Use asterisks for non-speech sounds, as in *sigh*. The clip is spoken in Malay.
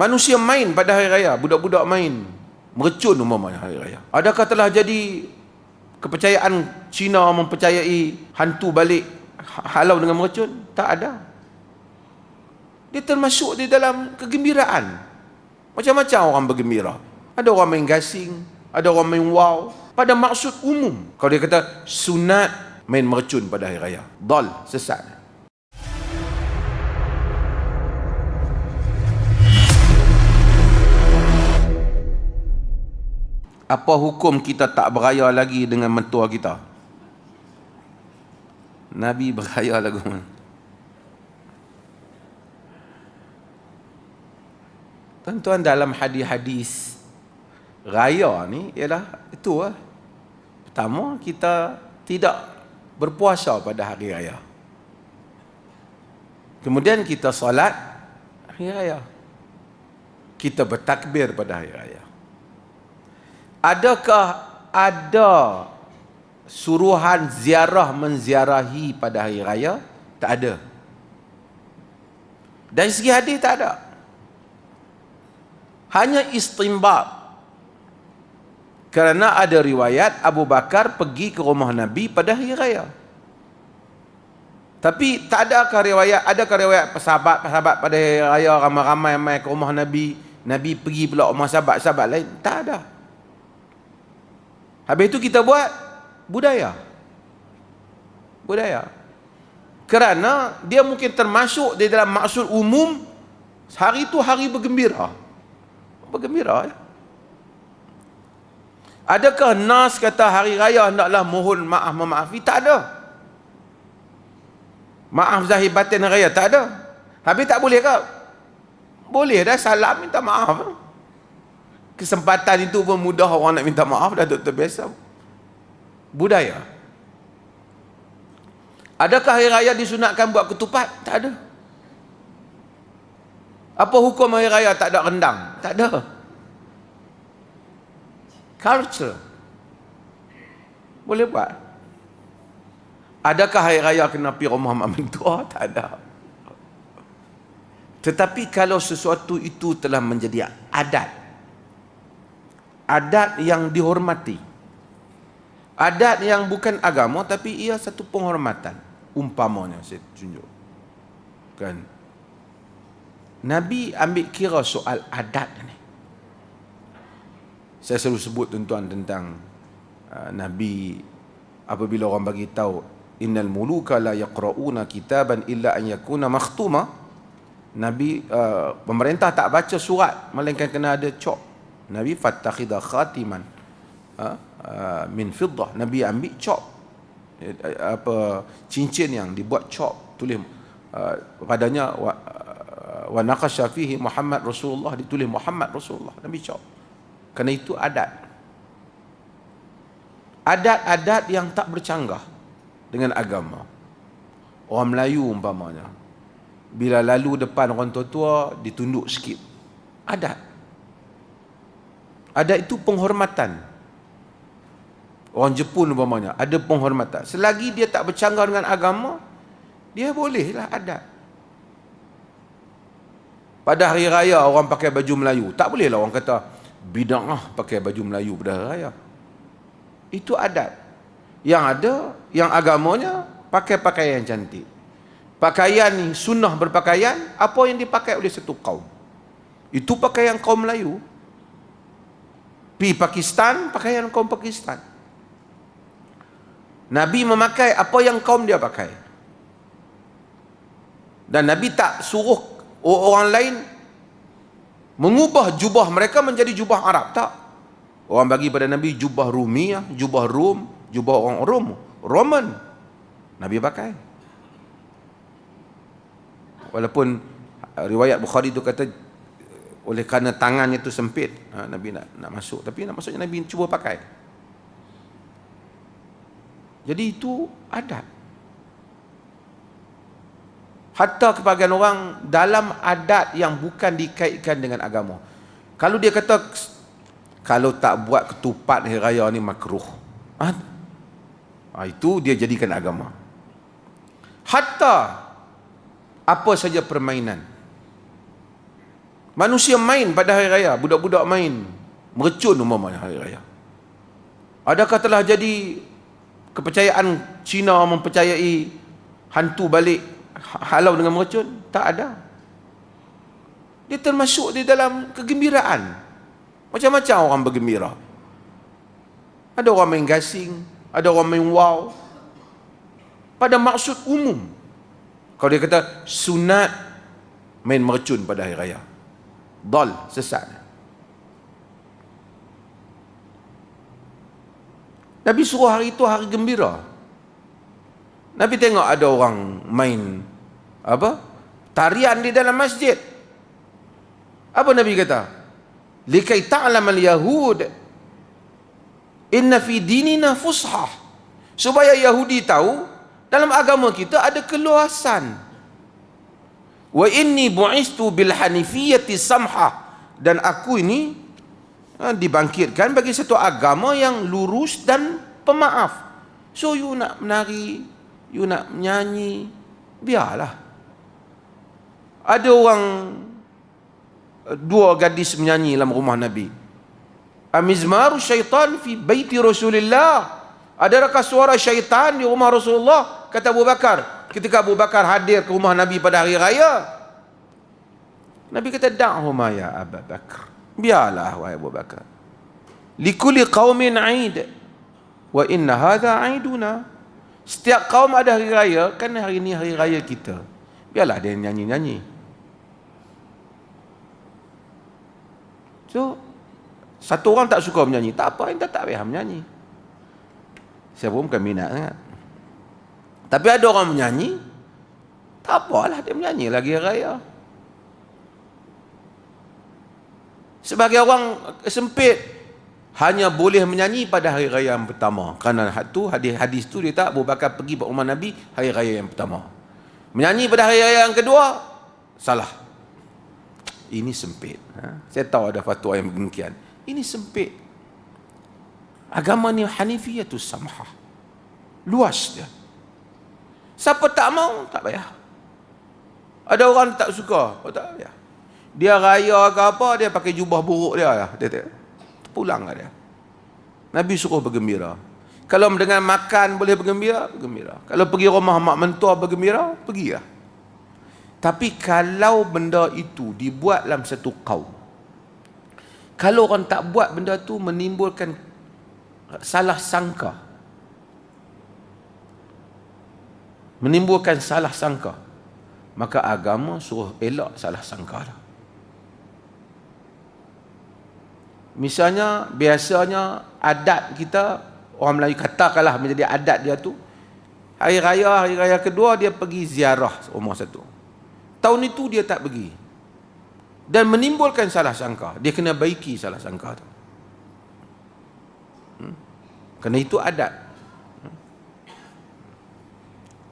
Manusia main pada hari raya, budak-budak main. Mercun umpamanya hari raya. Adakah telah jadi kepercayaan Cina mempercayai hantu balik ha- halau dengan mercun? Tak ada. Dia termasuk di dalam kegembiraan. Macam-macam orang bergembira. Ada orang main gasing, ada orang main wow. Pada maksud umum. Kalau dia kata sunat main mercun pada hari raya. Dal, sesat. Apa hukum kita tak beraya lagi dengan mentua kita? Nabi beraya lagu mana? Tuan-tuan dalam hadis-hadis raya ni ialah itu lah. Pertama kita tidak berpuasa pada hari raya. Kemudian kita solat hari raya. Kita bertakbir pada hari raya. Adakah ada suruhan ziarah menziarahi pada hari raya? Tak ada. Dari segi hadis tak ada. Hanya istimbat. Kerana ada riwayat Abu Bakar pergi ke rumah Nabi pada hari raya. Tapi tak adakah riwayat, adakah riwayat sahabat-sahabat pada hari raya ramai-ramai mai ke rumah Nabi, Nabi pergi pula rumah sahabat-sahabat lain? Tak ada. Habis itu kita buat budaya. Budaya. Kerana dia mungkin termasuk di dalam maksud umum hari itu hari bergembira. Bergembira ya. Adakah nas kata hari raya hendaklah mohon maaf memaafi? Tak ada. Maaf zahir batin raya tak ada. Habis tak boleh ke? Boleh dah salam minta maaf kesempatan itu pun mudah orang nak minta maaf dah terbiasa budaya. Adakah hari raya disunatkan buat ketupat? tak ada. Apa hukum hari raya tak ada rendang? tak ada. Culture. Boleh buat. Adakah hari raya kena pergi rumah mak mentua? *laughs* tak ada. Tetapi kalau sesuatu itu telah menjadi adat adat yang dihormati. Adat yang bukan agama tapi ia satu penghormatan. Umpamanya saya tunjuk. Kan? Nabi ambil kira soal adat ni. Saya selalu sebut tuan-tuan tentang uh, Nabi apabila orang bagi tahu innal muluka la yaqrauna kitaban illa an yakuna makhtuma. Nabi uh, pemerintah tak baca surat melainkan kena ada cop Nabi fattakhidha khatiman. Ha, uh, min fiddah. Nabi ambil cop eh, apa cincin yang dibuat cop tulis uh, padanya wa, uh, wa naqasha fihi Muhammad Rasulullah ditulis Muhammad Rasulullah. Nabi cop kerana itu adat. Adat-adat yang tak bercanggah dengan agama. Orang Melayu umpamanya bila lalu depan orang tua-tua ditunduk sikit. Adat ada itu penghormatan. Orang Jepun umpamanya ada penghormatan. Selagi dia tak bercanggah dengan agama, dia bolehlah ada. Pada hari raya orang pakai baju Melayu, tak bolehlah orang kata bid'ah pakai baju Melayu pada hari raya. Itu adat. Yang ada, yang agamanya pakai pakaian cantik. Pakaian sunnah berpakaian, apa yang dipakai oleh satu kaum. Itu pakaian kaum Melayu. Pi Pakistan, pakaian kaum Pakistan. Nabi memakai apa yang kaum dia pakai. Dan Nabi tak suruh orang lain mengubah jubah mereka menjadi jubah Arab. Tak. Orang bagi pada Nabi jubah Rumiyah, jubah Rum, jubah orang Rum, Roman. Nabi pakai. Walaupun riwayat Bukhari itu kata oleh kerana tangannya itu sempit ha, Nabi nak nak masuk. Tapi nak masuknya Nabi cuba pakai. Jadi itu adat hatta kebahagiaan orang dalam adat yang bukan dikaitkan dengan agama. Kalau dia kata kalau tak buat ketupat hari raya ni makruh. Ha? ha, itu dia jadikan agama. Hatta apa saja permainan Manusia main pada hari raya, budak-budak main. Mercun umpamanya hari raya. Adakah telah jadi kepercayaan Cina mempercayai hantu balik halau dengan mercun? Tak ada. Dia termasuk di dalam kegembiraan. Macam-macam orang bergembira. Ada orang main gasing, ada orang main wow. Pada maksud umum. Kalau dia kata sunat main mercun pada hari raya. Dal, sesat. Nabi suruh hari itu hari gembira. Nabi tengok ada orang main apa? Tarian di dalam masjid. Apa Nabi kata? Likai ta'lam al-yahud inna fi dinina fushah. Supaya Yahudi tahu dalam agama kita ada keluasan. Wa inni bu'istu bil hanifiyati samha dan aku ini ha, dibangkitkan bagi satu agama yang lurus dan pemaaf. So you nak menari, you nak menyanyi, biarlah. Ada orang dua gadis menyanyi dalam rumah Nabi. Amizmaru syaitan fi baiti Rasulullah. Adakah suara syaitan di rumah Rasulullah? Kata Abu Bakar. Ketika Abu Bakar hadir ke rumah Nabi pada hari raya. Nabi kata, Da'huma ya Abu Bakar. Biarlah, wahai Abu Bakar. Likuli qawmin aid. Wa inna hadha aiduna. Setiap kaum ada hari raya, kan hari ini hari raya kita. Biarlah dia nyanyi-nyanyi. So, satu orang tak suka menyanyi. Tak apa, kita tak payah menyanyi. Saya pun bukan minat sangat. Tapi ada orang menyanyi, tak apalah dia menyanyi lagi raya. Sebagai orang sempit, hanya boleh menyanyi pada hari raya yang pertama. Kerana tu hadis hadis tu dia tak Bakar pergi ke rumah Nabi hari raya yang pertama. Menyanyi pada hari raya yang kedua, salah. Ini sempit. Ha? Saya tahu ada fatwa yang demikian. Ini sempit. Agama ni hanifiyatus samha. Luas dia. Siapa tak mau, tak payah. Ada orang tak suka, oh, tak payah. Dia raya ke apa, dia pakai jubah buruk dia lah. Dia, dia, pulang lah dia. Nabi suruh bergembira. Kalau dengan makan boleh bergembira, bergembira. Kalau pergi rumah mak mentua bergembira, pergilah. Tapi kalau benda itu dibuat dalam satu kaum, kalau orang tak buat benda tu menimbulkan salah sangka, menimbulkan salah sangka, maka agama suruh elak salah sangka. Misalnya, biasanya adat kita, orang Melayu katakanlah menjadi adat dia tu, hari raya, hari raya kedua dia pergi ziarah rumah satu. Tahun itu dia tak pergi. Dan menimbulkan salah sangka. Dia kena baiki salah sangka tu. Hmm? Kerana itu adat.